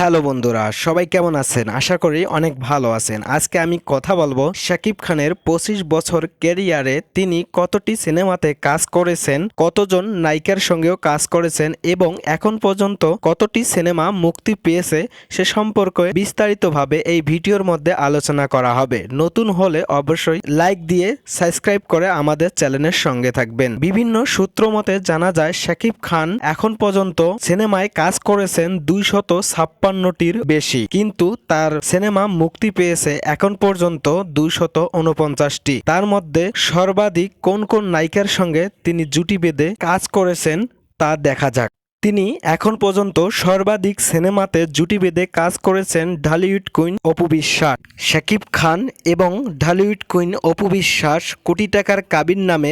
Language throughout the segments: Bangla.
হ্যালো বন্ধুরা, সবাই কেমন আছেন? আশা করি অনেক ভালো আছেন। আজকে আমি কথা বলব শাকিব খানের পঁচিশ বছর ক্যারিয়ারে তিনি কতটি সিনেমাতে কাজ করেছেন, কতজন নায়িকার সঙ্গেও কাজ করেছেন এবং এখন পর্যন্ত কতটি সিনেমা মুক্তি পেয়েছে সে সম্পর্কে বিস্তারিতভাবে এই ভিডিওর মধ্যে আলোচনা করা হবে। নতুন হলে অবশ্যই লাইক দিয়ে সাবস্ক্রাইব করে আমাদের চ্যানেলের সঙ্গে থাকবেন। বিভিন্ন সূত্র মতে জানা যায়, শাকিব খান এখন পর্যন্ত সিনেমায় কাজ করেছেন দুই শত দুইশত ছাপ্পান্নটির বেশি। কিন্তু তার সিনেমা মুক্তি পেয়েছে এখন পর্যন্ত দুইশত উনপঞ্চাশটি তার মধ্যে সর্বাধিক কোন কোন নায়িকার সঙ্গে তিনি জুটি বেঁধে কাজ করেছেন তা দেখা যাক। তিনি এখন পর্যন্ত সর্বাধিক সিনেমাতে জুটি বেঁধে কাজ করেছেন ঢালিউড কুইন অপু বিশ্বাস, শাকিব খান এবং ঢালিউড কুইন অপু বিশ্বাস কোটি টাকার কাবিন নামে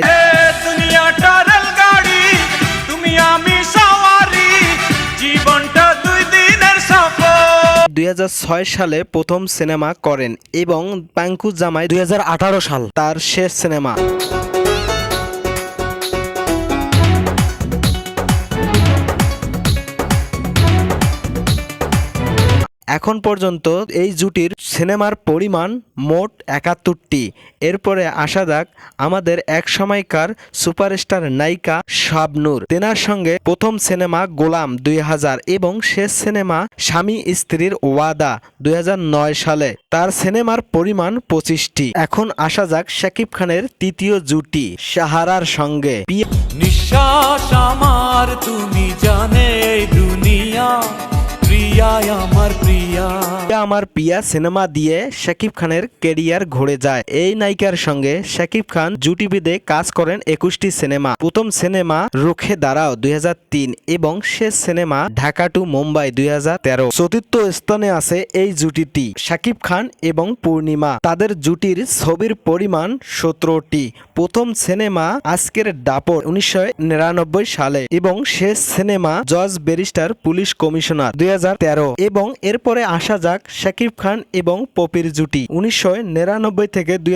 দুই হাজার ছয় সালে প্রথম সিনেমা করেন এবং পাঙ্কু জামাই দুই হাজার আঠারো সাল তার শেষ সিনেমা। এখন পর্যন্ত এই জুটির সিনেমার পরিমাণ মোট একাত্তরটি। এরপরে আসা যাক আমাদের এক সময়কার সুপারস্টার নায়িকা শাবনূর। তেনার সঙ্গে প্রথম সিনেমা গোলাম দুই হাজার এবং শেষ সিনেমা স্বামী স্ত্রীর ওয়াদা দুই হাজার নয় সালে। তার সিনেমার পরিমাণ পঁচিশটি। এখন আসা যাক শাকিব খানের তৃতীয় জুটি সাহারার সঙ্গে। নিঃশ্বাস আমার, তুমি জানে দুনিয়া। আমার প্রিয়া। সিনেমা দিয়ে শাকিব খানের কেরিয়ার ঘুরে যায়। এই নায়িকার সঙ্গে শাকিব খান জুটি বেঁধে কাজ করেন একুশটি সিনেমা। প্রথম সিনেমা রুখে দাঁড়াও দুই এবং শেষ সিনেমা ঢাকা টু মুম্বাই দুই চতুর্থ স্থানে আছে এই জুটিটি, শাকিব খান এবং পূর্ণিমা। তাদের জুটির ছবির পরিমাণ সতেরোটি। প্রথম সিনেমা আজকের ডাপর উনিশশো নিরানব্বই সালে এবং শেষ সিনেমা জজ ব্যারিস্টার পুলিশ কমিশনার দুই হাজার এবং এরপরে আসা যাক শাকিব খান এবং পপির জুটি। উনিশশো নিরানব্বই থেকে দুই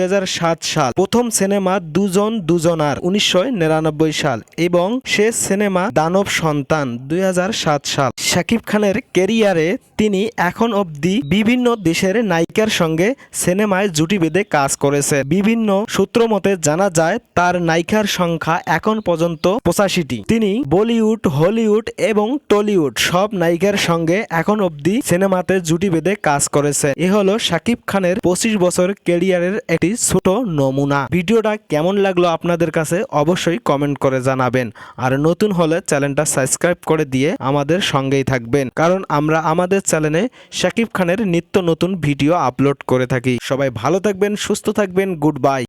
সাল। প্রথম সিনেমা দুজন দুজনার, উনিশশো নিরানব্বই সাল। এবং শেষ সিনেমা দানব সন্তান, দুই সাল। শাকিব খানের কেরিয়ারে তিনি এখন অবধি বিভিন্ন দেশের নায়িকার সঙ্গে সিনেমায় জুটি বেঁধে কাজ করেছে বিভিন্ন সূত্র মতে জানা যায়, তার নায়িকার সংখ্যা এখন পর্যন্ত পঁচাশিটি। তিনি বলিউড, হলিউড এবং টলিউড সব নায়িকার সঙ্গে এখন অবধি সিনেমাতে জুটি বেঁধে কাজ করেছে। এ হলো শাকিব খানের পঁচিশ বছর কেরিয়ারের একটি ছোট নমুনা। ভিডিওটা কেমন লাগল আপনাদের কাছে অবশ্যই কমেন্ট করে জানাবেন। আর নতুন হলে চ্যানেলটা সাবস্ক্রাইব করে দিয়ে আমাদের সঙ্গেই থাকবেন। কারণ আমরা আমাদের চ্যানেলে শাকিব খানের নিত্য নতুন ভিডিও আপলোড করে থাকি। সবাই ভালো থাকবেন, সুস্থ থাকবেন, গুড বাই।